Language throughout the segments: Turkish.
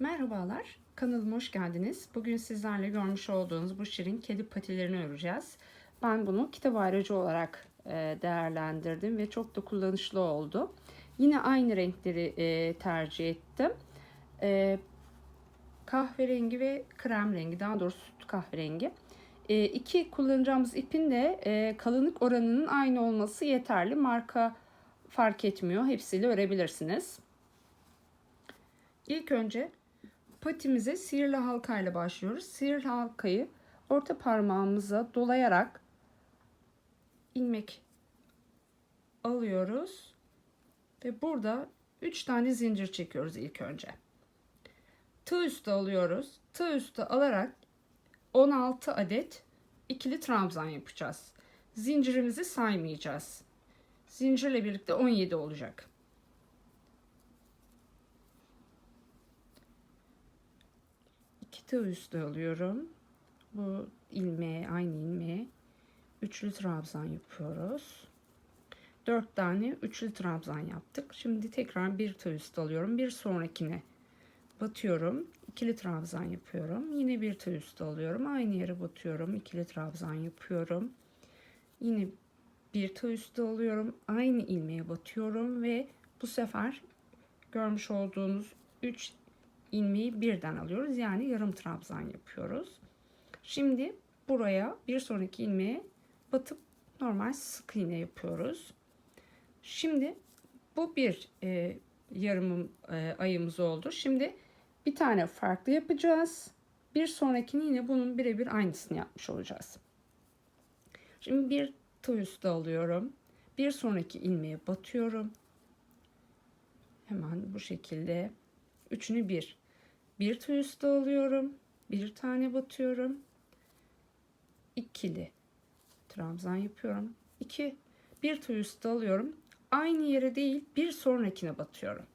Merhabalar, kanalıma hoş geldiniz. Bugün sizlerle görmüş olduğunuz bu şirin kedi patilerini öreceğiz. Ben bunu kitap ayrıcı olarak e, değerlendirdim ve çok da kullanışlı oldu. Yine aynı renkleri e, tercih ettim. E, kahverengi ve krem rengi, daha doğrusu süt kahverengi. İki kullanacağımız ipin de kalınlık oranının aynı olması yeterli. Marka fark etmiyor. Hepsiyle örebilirsiniz. İlk önce patimize sihirli halka ile başlıyoruz. Sihirli halkayı orta parmağımıza dolayarak ilmek alıyoruz ve burada 3 tane zincir çekiyoruz ilk önce. Tığ üstü alıyoruz. Tığ üstü alarak 16 adet ikili trabzan yapacağız. Zincirimizi saymayacağız. Zincirle birlikte 17 olacak. İki tığ üstü alıyorum. Bu ilmeğe, aynı ilmeğe üçlü trabzan yapıyoruz. 4 tane üçlü trabzan yaptık. Şimdi tekrar bir tığ üstü alıyorum. Bir sonrakine batıyorum. ikili trabzan yapıyorum. Yine bir tığ üstü alıyorum. Aynı yere batıyorum. ikili trabzan yapıyorum. Yine bir tığ üstü alıyorum. Aynı ilmeğe batıyorum ve bu sefer görmüş olduğunuz 3 ilmeği birden alıyoruz. Yani yarım trabzan yapıyoruz. Şimdi buraya bir sonraki ilmeğe batıp normal sık iğne yapıyoruz. Şimdi bu bir e, yarım e, ayımız oldu. Şimdi bir tane farklı yapacağız. Bir sonrakini yine bunun birebir aynısını yapmış olacağız. Şimdi bir tığ üstü alıyorum. Bir sonraki ilmeğe batıyorum. Hemen bu şekilde üçünü bir. Bir tığ üstü alıyorum. Bir tane batıyorum. İkili trabzan yapıyorum. İki bir tığ üstü alıyorum. Aynı yere değil bir sonrakine batıyorum.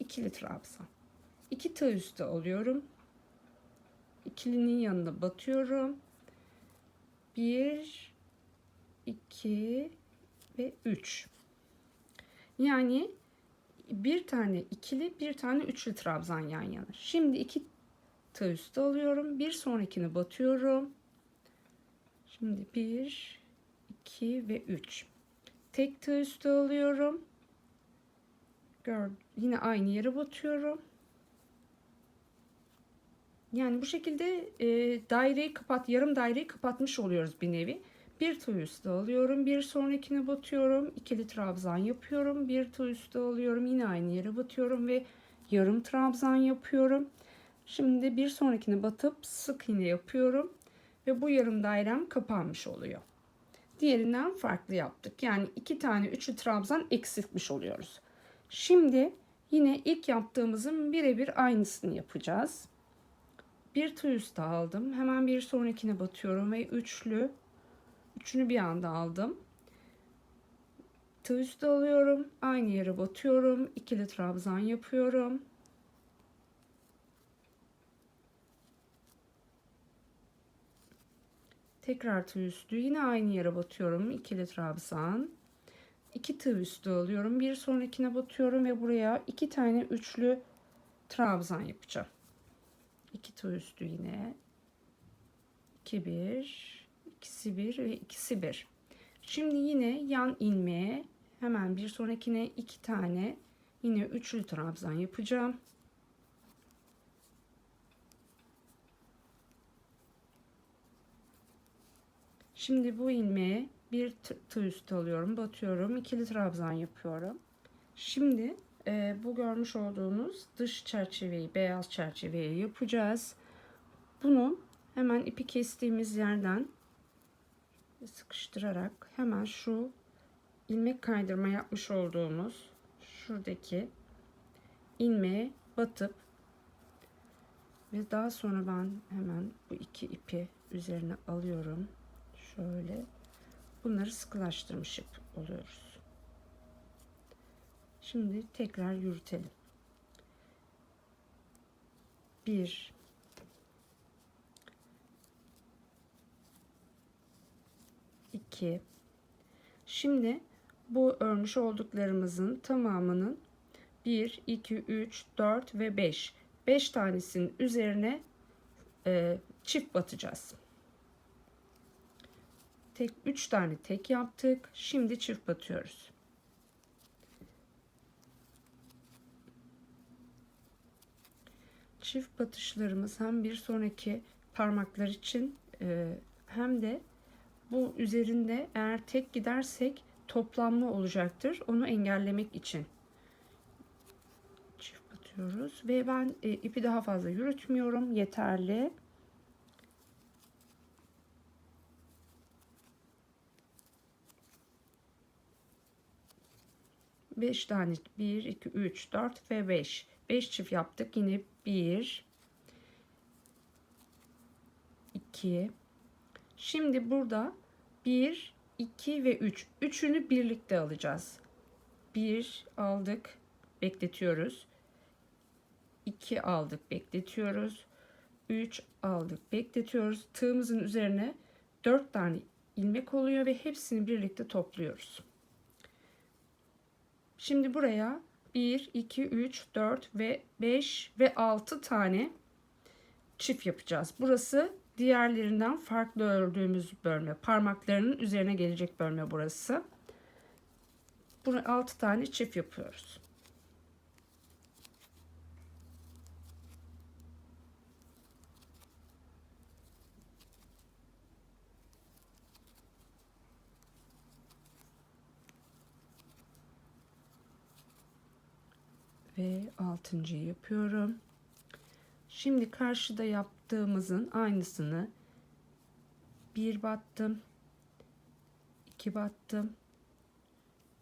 İkili trabzan. İki tığ üstü alıyorum. İkilinin yanına batıyorum. 1 2 ve 3. Yani bir tane ikili, bir tane üçlü trabzan yan yana. Şimdi iki tığ üstü alıyorum. Bir sonrakini batıyorum. Şimdi 1 2 ve 3. Tek tığ üstü alıyorum. Gör, yine aynı yere batıyorum. Yani bu şekilde e, daireyi kapat, yarım daireyi kapatmış oluyoruz bir nevi. Bir tığ üstü alıyorum, bir sonrakine batıyorum, ikili trabzan yapıyorum, bir tığ üstü alıyorum, yine aynı yere batıyorum ve yarım trabzan yapıyorum. Şimdi bir sonrakine batıp sık iğne yapıyorum ve bu yarım dairem kapanmış oluyor. Diğerinden farklı yaptık. Yani iki tane üçlü trabzan eksiltmiş oluyoruz. Şimdi yine ilk yaptığımızın birebir aynısını yapacağız bir tığ üstü aldım. Hemen bir sonrakine batıyorum ve üçlü üçünü bir anda aldım. Tığ alıyorum. Aynı yere batıyorum. ikili trabzan yapıyorum. Tekrar tığ yine aynı yere batıyorum. ikili trabzan. iki tığ üstü alıyorum. Bir sonrakine batıyorum ve buraya iki tane üçlü trabzan yapacağım. 2 tığ yine 2 1 ikisi 1 ve ikisi 1 şimdi yine yan ilmeğe hemen bir sonrakine iki tane yine üçlü trabzan yapacağım Şimdi bu ilmeğe bir tığ üstü alıyorum, batıyorum, ikili trabzan yapıyorum. Şimdi e, bu görmüş olduğunuz dış çerçeveyi beyaz çerçeveye yapacağız. Bunu hemen ipi kestiğimiz yerden sıkıştırarak hemen şu ilmek kaydırma yapmış olduğumuz şuradaki ilmeğe batıp ve daha sonra ben hemen bu iki ipi üzerine alıyorum. Şöyle bunları sıkılaştırmış oluyoruz. Şimdi tekrar yürütelim. 1 2 Şimdi bu örmüş olduklarımızın tamamının 1, 2, 3, 4 ve 5. 5 tanesinin üzerine e, çift batacağız. Tek 3 tane tek yaptık. Şimdi çift batıyoruz. Çift batışlarımız hem bir sonraki parmaklar için e, hem de bu üzerinde eğer tek gidersek toplanma olacaktır. Onu engellemek için çift batıyoruz ve ben e, ipi daha fazla yürütmüyorum. Yeterli. Beş tane bir iki üç dört ve beş. Beş çift yaptık. Yine bir iki. Şimdi burada bir 2 ve 3. Üçünü birlikte alacağız. 1 aldık, bekletiyoruz. 2 aldık, bekletiyoruz. 3 aldık, bekletiyoruz. Tığımızın üzerine 4 tane ilmek oluyor ve hepsini birlikte topluyoruz. Şimdi buraya 1, 2, 3, 4 ve 5 ve 6 tane çift yapacağız. Burası diğerlerinden farklı ördüğümüz bölme. Parmaklarının üzerine gelecek bölme burası. Bunu 6 tane çift yapıyoruz. Ve altıncıyı yapıyorum. Şimdi karşıda yaptığımızın aynısını bir battım, iki battım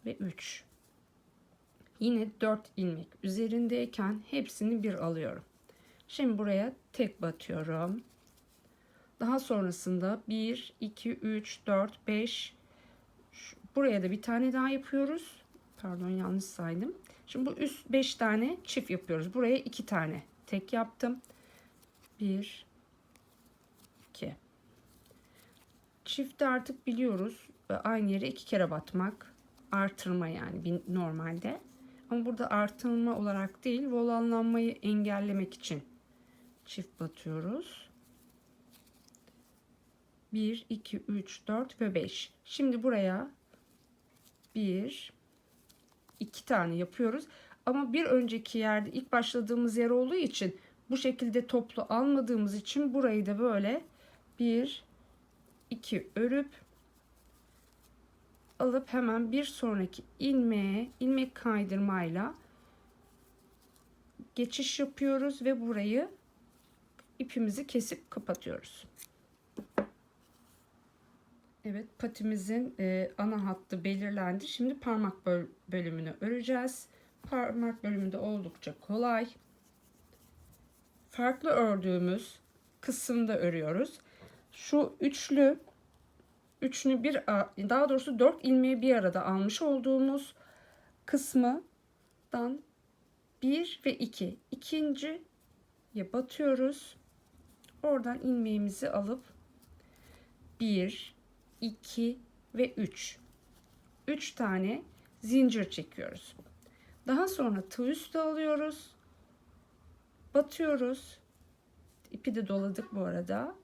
ve üç. Yine dört ilmek üzerindeyken hepsini bir alıyorum. Şimdi buraya tek batıyorum. Daha sonrasında 1, 2, 3, 4, 5 buraya da bir tane daha yapıyoruz. Pardon yanlış saydım. Şimdi bu üst 5 tane çift yapıyoruz. Buraya 2 tane tek yaptım. 1 2 Çifti artık biliyoruz. Aynı yere iki kere batmak. Artırma yani normalde. Ama burada artırma olarak değil, volanlanmayı engellemek için çift batıyoruz. 1, 2, 3, 4 ve 5. Şimdi buraya 1, 2 tane yapıyoruz. Ama bir önceki yerde ilk başladığımız yer olduğu için bu şekilde toplu almadığımız için burayı da böyle bir iki örüp alıp hemen bir sonraki ilmeğe ilmek kaydırmayla geçiş yapıyoruz ve burayı ipimizi kesip kapatıyoruz. Evet patimizin e, ana hattı belirlendi. Şimdi parmak böl bölümünü öreceğiz. Parmak bölümünde oldukça kolay farklı ördüğümüz kısımda örüyoruz. Şu üçlü üçünü bir daha doğrusu dört ilmeği bir arada almış olduğumuz kısmıdan bir ve iki ikinci ya batıyoruz. Oradan ilmeğimizi alıp bir, iki ve üç. Üç tane zincir çekiyoruz. Daha sonra tığ üstü alıyoruz batıyoruz. İpi de doladık bu arada.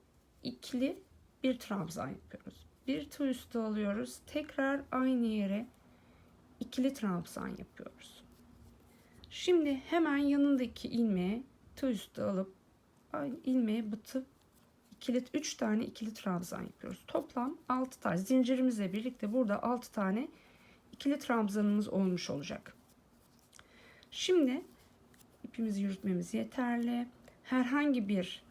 İkili bir trabzan yapıyoruz. Bir tığ üstü alıyoruz. Tekrar aynı yere ikili trabzan yapıyoruz. Şimdi hemen yanındaki ilmeğe tığ üstü alıp ilmeğe batıp ikili 3 tane ikili trabzan yapıyoruz. Toplam 6 tane zincirimizle birlikte burada 6 tane ikili trabzanımız olmuş olacak. Şimdi ipimizi yürütmemiz yeterli. Herhangi bir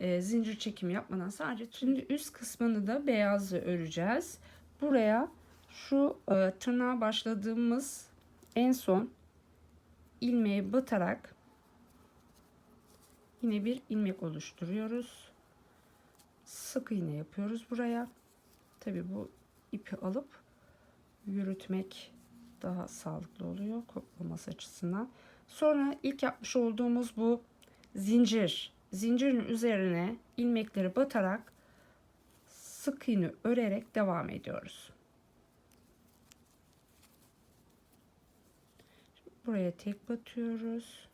e, zincir çekimi yapmadan sadece şimdi üst kısmını da beyazla öreceğiz. Buraya şu e, tırnağa başladığımız en son ilmeği batarak yine bir ilmek oluşturuyoruz. Sık iğne yapıyoruz buraya. Tabi bu ipi alıp yürütmek daha sağlıklı oluyor koklaması açısından. Sonra ilk yapmış olduğumuz bu zincir, zincirin üzerine ilmekleri batarak sık iğne örerek devam ediyoruz. Buraya tek batıyoruz.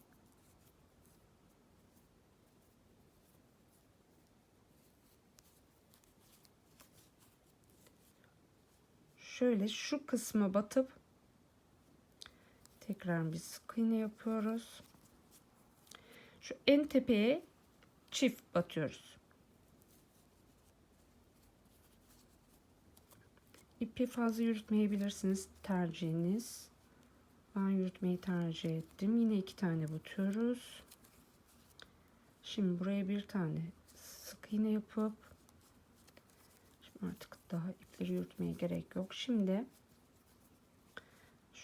Şöyle şu kısmı batıp tekrar bir sık iğne yapıyoruz. Şu en tepeye çift batıyoruz. İpi fazla yürütmeyebilirsiniz tercihiniz. Ben yürütmeyi tercih ettim. Yine iki tane batıyoruz. Şimdi buraya bir tane sık iğne yapıp şimdi artık daha ipleri yürütmeye gerek yok. Şimdi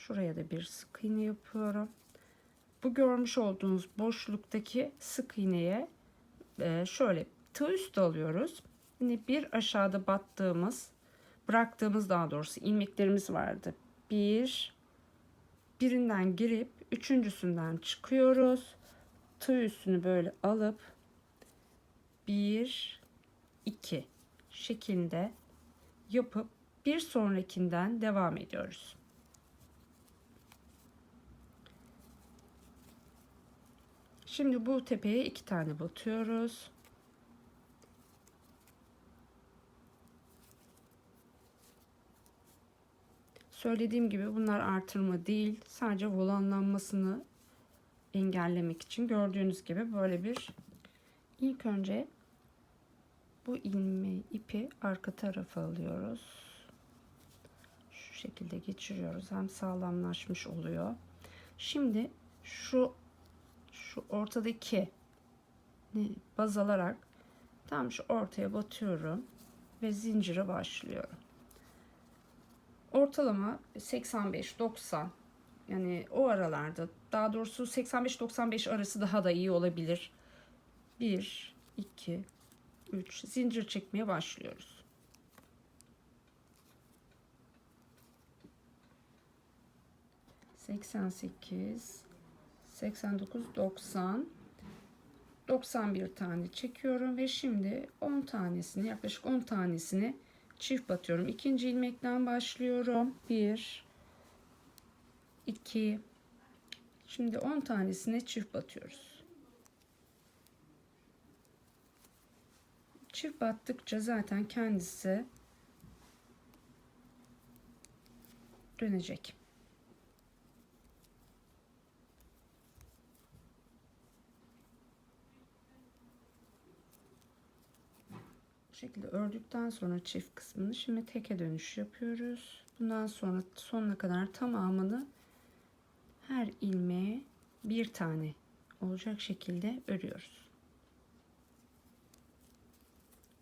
şuraya da bir sık iğne yapıyorum. Bu görmüş olduğunuz boşluktaki sık iğneye e, şöyle tığ üstü alıyoruz. Yine bir aşağıda battığımız bıraktığımız daha doğrusu ilmeklerimiz vardı. Bir birinden girip üçüncüsünden çıkıyoruz. Tığ üstünü böyle alıp bir iki şeklinde yapıp bir sonrakinden devam ediyoruz. Şimdi bu tepeye iki tane batıyoruz. Söylediğim gibi bunlar artırma değil. Sadece volanlanmasını engellemek için gördüğünüz gibi böyle bir ilk önce bu ilmeği ipi arka tarafa alıyoruz. Şu şekilde geçiriyoruz. Hem sağlamlaşmış oluyor. Şimdi şu şu ortadaki baz alarak tam şu ortaya batıyorum ve zincire başlıyorum. Ortalama 85-90 yani o aralarda daha doğrusu 85-95 arası daha da iyi olabilir. 1, 2, 3 zincir çekmeye başlıyoruz. Seksen sekiz, seksen dokuz, doksan, doksan bir tane çekiyorum ve şimdi on tanesini yaklaşık on tanesini çift batıyorum. İkinci ilmekten başlıyorum. Bir, iki, şimdi on tanesine çift batıyoruz. Çift battıkça zaten kendisi dönecek. Şekilde ördükten sonra çift kısmını şimdi teke dönüş yapıyoruz. Bundan sonra sonuna kadar tamamını her ilmeğe bir tane olacak şekilde örüyoruz.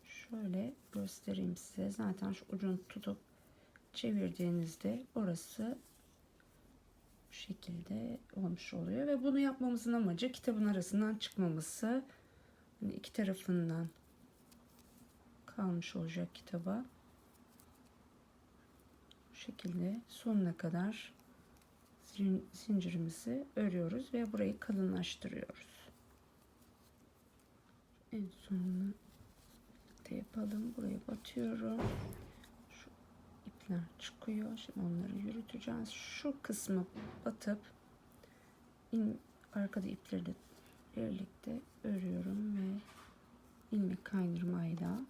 Şöyle göstereyim size. Zaten şu ucunu tutup çevirdiğinizde orası bu şekilde olmuş oluyor ve bunu yapmamızın amacı kitabın arasından çıkmaması. Hani iki tarafından kalmış olacak kitaba. Bu şekilde sonuna kadar zincirimizi örüyoruz ve burayı kalınlaştırıyoruz. En sonunu da yapalım. Buraya batıyorum. Şu ipler çıkıyor. Şimdi onları yürüteceğiz. Şu kısmı batıp in, arkada ipleri de birlikte örüyorum ve ilmek kaydırmayla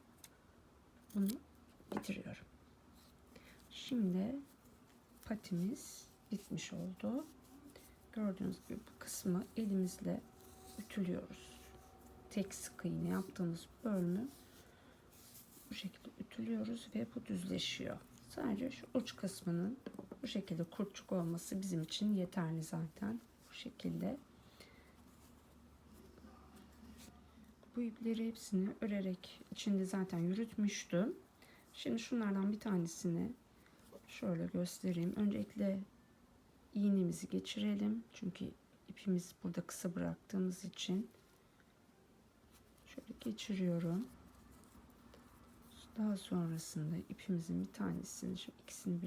bunu bitiriyorum. Şimdi patimiz bitmiş oldu. Gördüğünüz gibi bu kısmı elimizle ütülüyoruz. Tek sık iğne yaptığımız bölümü bu şekilde ütülüyoruz ve bu düzleşiyor. Sadece şu uç kısmının bu şekilde kurtçuk olması bizim için yeterli zaten. Bu şekilde. Bu ipleri hepsini örerek içinde zaten yürütmüştüm. Şimdi şunlardan bir tanesini şöyle göstereyim. Öncelikle iğnemizi geçirelim. Çünkü ipimiz burada kısa bıraktığımız için şöyle geçiriyorum. Daha sonrasında ipimizin bir tanesini, şimdi ikisini bir